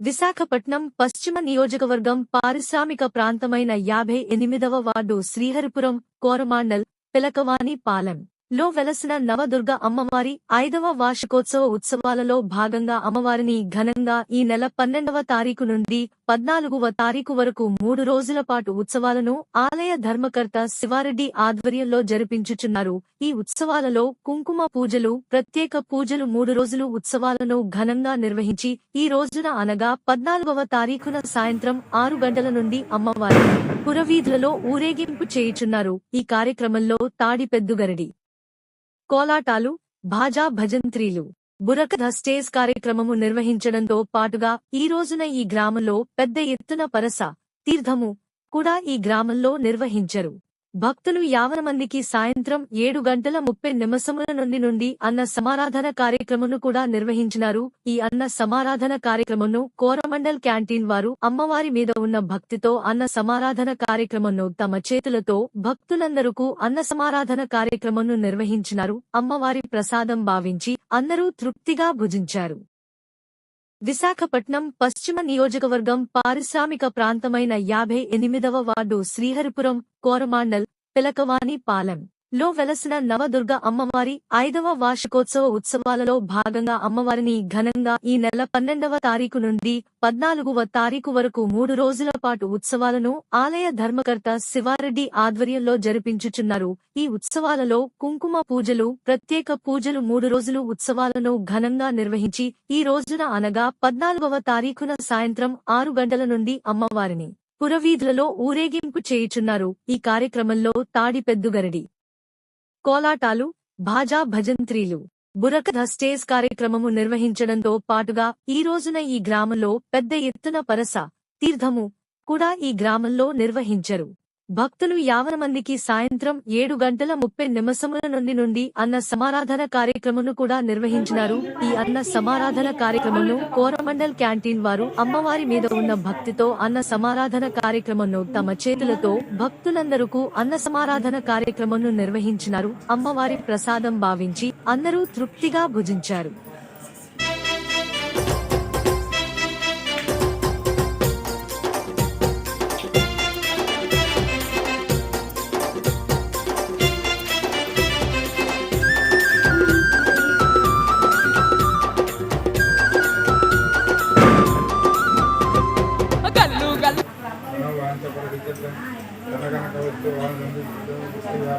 విశాఖపట్నం పశ్చిమ నియోజకవర్గం పారిశ్రామిక ప్రాంతమైన యాభై ఎనిమిదవ వార్డు శ్రీహరిపురం కోరమాండల్ పిలకవాని పాలెం లో వెలసిన నవదుర్గ అమ్మవారి ఐదవ వార్షికోత్సవ ఉత్సవాలలో భాగంగా అమ్మవారిని ఘనంగా ఈ నెల పన్నెండవ తారీఖు నుండి పద్నాలుగవ తారీఖు వరకు మూడు రోజుల పాటు ఉత్సవాలను ఆలయ ధర్మకర్త శివారెడ్డి ఆధ్వర్యంలో జరిపించుచున్నారు. ఈ ఉత్సవాలలో కుంకుమ పూజలు ప్రత్యేక పూజలు మూడు రోజులు ఉత్సవాలను ఘనంగా నిర్వహించి ఈ రోజున అనగా పద్నాలుగవ తారీఖున సాయంత్రం ఆరు గంటల నుండి అమ్మవారి పురవీధులలో ఊరేగింపు చేయుచున్నారు. ఈ కార్యక్రమంలో తాడిపెద్దుగరడి కోలాటాలు భాజా భజంత్రీలు. బురకథ స్టేజ్ కార్యక్రమము నిర్వహించడంతో పాటుగా ఈ రోజున ఈ గ్రామంలో పెద్ద ఎత్తున పరస తీర్థము కూడా ఈ గ్రామంలో నిర్వహించరు. భక్తులు యావన మందికి సాయంత్రం ఏడు గంటల ముప్పై నిమిషముల నుండి నుండి అన్న సమారాధన కార్యక్రమను కూడా నిర్వహించినారు. ఈ అన్న సమారాధన కార్యక్రమను కోరమండల్ క్యాంటీన్ వారు అమ్మవారి మీద ఉన్న భక్తితో అన్న సమారాధన కార్యక్రమంను తమ చేతులతో భక్తులందరకు అన్న సమారాధన కార్యక్రమంను నిర్వహించినారు. అమ్మవారి ప్రసాదం భావించి అందరూ తృప్తిగా భుజించారు. విశాఖపట్నం పశ్చిమ నియోజకవర్గం పారిశ్రామిక ప్రాంతమైన యాభై ఎనిమిదవ వార్డు శ్రీహరిపురం కోరమాండల్ పిలకవాని పాలెం లో వెలసిన నవదుర్గ అమ్మవారి ఐదవ వార్షికోత్సవ ఉత్సవాలలో భాగంగా అమ్మవారిని ఘనంగా ఈ నెల పన్నెండవ తారీఖు నుండి పద్నాలుగవ తారీఖు వరకు మూడు రోజుల పాటు ఉత్సవాలను ఆలయ ధర్మకర్త శివారెడ్డి ఆధ్వర్యంలో జరిపించుచున్నారు. ఈ ఉత్సవాలలో కుంకుమ పూజలు ప్రత్యేక పూజలు మూడు రోజులు ఉత్సవాలను ఘనంగా నిర్వహించి ఈ రోజున అనగా పద్నాలుగవ తారీఖున సాయంత్రం ఆరు గంటల నుండి అమ్మవారిని పురవీధులలో ఊరేగింపు చేయుచున్నారు. ఈ కార్యక్రమంలో తాడిపెద్దుగరడి కోలాటాలు భాజా భజంత్రీలు బురకథ స్టేజ్ కార్యక్రమము నిర్వహించడంతో పాటుగా ఈ రోజున ఈ గ్రామంలో పెద్ద ఎత్తున పరస తీర్థము కూడా ఈ గ్రామంలో నిర్వహించరు. భక్తులు యావన మందికి సాయంత్రం ఏడు గంటల ముప్పై నిమిషముల నుండి నుండి అన్న సమారాధన కార్యక్రమను కూడా నిర్వహించినారు. ఈ అన్న సమారాధన కార్యక్రమంలో కోరమండల్ క్యాంటీన్ వారు అమ్మవారి మీద ఉన్న భక్తితో అన్న సమారాధన కార్యక్రమంను తమ చేతులతో భక్తులందరకు అన్న సమారాధన కార్యక్రమంను నిర్వహించినారు. అమ్మవారి ప్రసాదం భావించి అందరూ తృప్తిగా భుజించారు.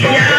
Yeah.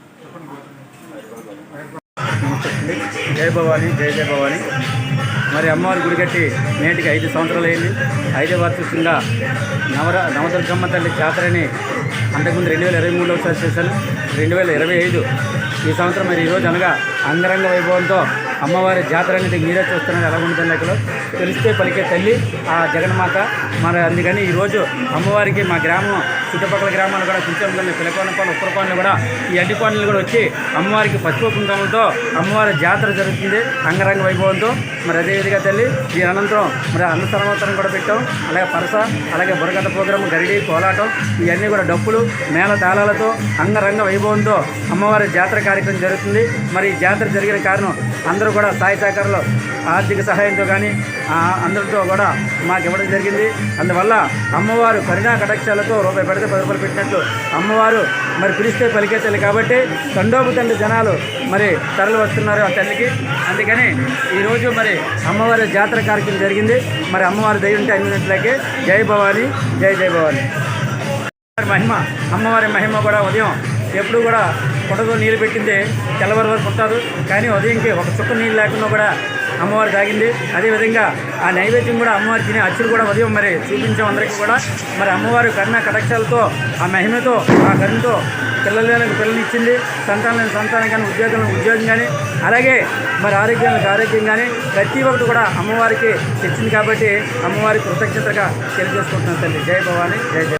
జై భవాని జై జయ భవాని. మరి అమ్మవారి గుడి కట్టి నేటికి ఐదు సంవత్సరాలు అయింది. ఐదో వార్షికంగా నవర నవదుర్గమ్మ తల్లి జాతరని అంతకుముందు రెండు వేల ఇరవై మూడులో ఒకసారి చేశాను రెండు వేల ఇరవై ఐదు ఈ సంవత్సరం మరి ఈరోజు అనగా అంగరంగ వైభవంతో అమ్మవారి జాతర అనేది మీరే చూస్తున్నారు. ఎలా ఉంటుంది లెక్కలో తెలిస్తే పలికే తల్లి ఆ జగన్మాత. మరి అందుకని ఈరోజు అమ్మవారికి మా గ్రామం చుట్టుపక్కల గ్రామాలు కూడా కుంచెంపల్లి పిలకోనపల్లి ఉప్పరకోనలు కూడా ఈ అడ్డికోనలు కూడా వచ్చి అమ్మవారికి పసుపు కుంకుమలతో అమ్మవారి జాతర జరుగుతుంది అంగరంగ వైభవంతో. మరి అదేవిధంగా తల్లి దీని అనంతరం మరి అన్న సర్వోత్తరం కూడా పెట్టాం. అలాగే పరస అలాగే బురగత ప్రోగ్రాం గరిడి కోలాటం ఇవన్నీ కూడా డప్పులు మేళ తాళాలతో అంగరంగ వైభవంతో అమ్మవారి జాతర కార్యక్రమం జరుగుతుంది. మరి ఈ జాతర జరిగిన కారణం అందరూ కూడా సాయి సహకారంలో ఆర్థిక సహాయంతో కానీ అందరితో కూడా మాకు ఇవ్వడం జరిగింది. అందువల్ల అమ్మవారు కరుణా కటాక్షాలతో రూపాయి పెడితే పది రూపాయలు పెట్టినట్లు అమ్మవారు మరి పిలిస్తే పలికే తల్లి కాబట్టి తండోపు తండ్రి జనాలు మరి తరలి వస్తున్నారు ఆ తల్లికి. అందుకని ఈరోజు మరి అమ్మవారి జాతర కార్యక్రమం జరిగింది. మరి అమ్మవారి దయ ఉంటే అన్నింటిలోకి జై భవాని జై జై భవాని. అమ్మవారి మహిమ అమ్మవారి మహిమ కూడా ఉదయం ఎప్పుడు కూడా పుట్టతో నీళ్ళు పెట్టింది తెల్లవారు వరకు పుట్టారు. కానీ ఉదయంకి ఒక చుక్క నీళ్ళు లేకుండా కూడా అమ్మవారు తాగింది అదేవిధంగా ఆ నైవేద్యం కూడా అమ్మవారి తినే అచ్చులు కూడా ఉదయం మరి చూపించాం అందరికీ కూడా మరి అమ్మవారు కరుణ కటాక్షాలతో ఆ మహిమతో ఆ కరుణతో పిల్లలకు పిల్లనిచ్చింది సంతానం సంతానం కానీ ఉద్యోగం ఉద్యోగం కానీ అలాగే మరి ఆరోగ్యానికి ఆరోగ్యం కానీ ప్రతి ఒక్కటి కూడా అమ్మవారికి తెచ్చింది కాబట్టి అమ్మవారికి కృతజ్ఞతగా తెలియజేసుకుంటున్నాను తల్లి. జై భవాని జై జై.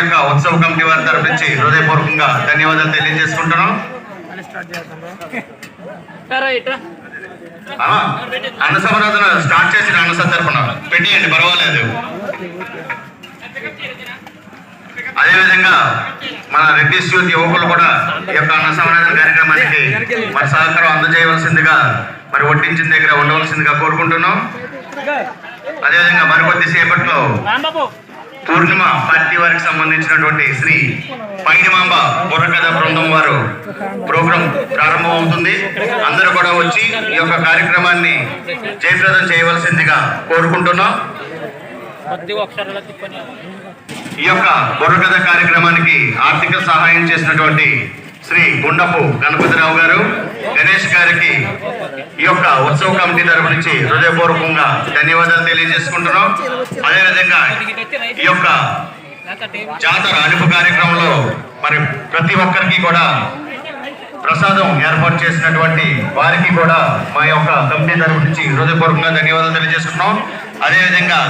యొక్క ఉత్సవ కమిటీ వారి తరపు నుంచి హృదయపూర్వకంగా ధన్యవాదాలు తెలియజేసుకుంటున్నాం. అన్న సమరాధన స్టార్ట్ చేసిన అన్న సందర్భన పెట్టియండి పర్వాలేదు. అదేవిధంగా మన రెడ్డి యూత్ యువకులు కూడా ఈ యొక్క అన్న సమరాధన కార్యక్రమానికి మరి సహకారం అందజేయవలసిందిగా మరి వడ్డించిన దగ్గర ఉండవలసిందిగా కోరుకుంటున్నాం. అదేవిధంగా మరికొద్ది సేపట్లో పూర్ణిమ పార్టీ వారికి సంబంధించినటువంటి శ్రీ పైడిమాంబ బుర్రకథ బృందం వారు ప్రోగ్రాం ప్రారంభం అవుతుంది అందరూ కూడా వచ్చి ఈ యొక్క కార్యక్రమాన్ని జయప్రదం చేయవలసిందిగా కోరుకుంటున్నాం. ఈ యొక్క బుర్రకథ కార్యక్రమానికి ఆర్థిక సహాయం చేసినటువంటి శ్రీ గుండపు గణపతిరావు గారు గణేష్ గారికి ఈ యొక్క ఉత్సవ కమిటీ తరపు నుంచి హృదయపూర్వకంగా ధన్యవాదాలు తెలియజేసుకుంటున్నాం. అదేవిధంగా ఈ యొక్క జాతర అనుపు కార్యక్రమంలో మరి ప్రతి ఒక్కరికి కూడా ప్రసాదం ఏర్పాటు చేసినటువంటి వారికి కూడా మా యొక్క కమిటీ తరపు నుంచి హృదయపూర్వకంగా ధన్యవాదాలు తెలియజేసుకున్నాం అదేవిధంగా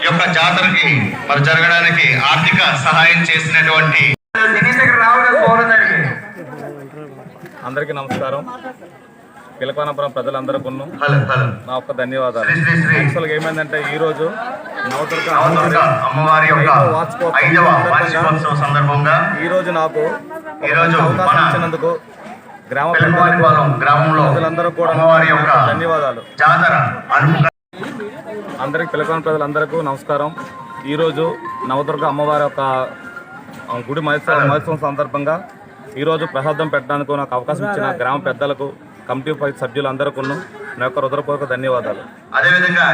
ఈ యొక్క జాతరకి మరి జరగడానికి ఆర్థిక సహాయం చేసినటువంటి అందరికీ నమస్కారం. పిలకోనపురం ప్రజలందరికీ హలో హలో. నా యొక్క ధన్యవాదాలు. యాక్చువల్గా ఏమైందంటే ఈ రోజు నవదుర్గ అమ్మవారి సందర్భంగా రోజు నాకు ఈ రోజు అవకాశం మన ఇచ్చినందుకు గ్రామ గ్రామంలో ప్రజలందరూ కూడా ధన్యవాదాలు. అందరికి పిలకోన ప్రజలందరికీ నమస్కారం. ఈరోజు నవదుర్గ అమ్మవారి యొక్క గుడి మహోత్సవం మహోత్సవం సందర్భంగా ఈరోజు ప్రసాదం పెట్టడానికి నాకు అవకాశం ఇచ్చిన గ్రామ పెద్దలకు కమిటీ సభ్యులందరికీ నా యొక్క హృదయపూర్వక ధన్యవాదాలు. అదేవిధంగా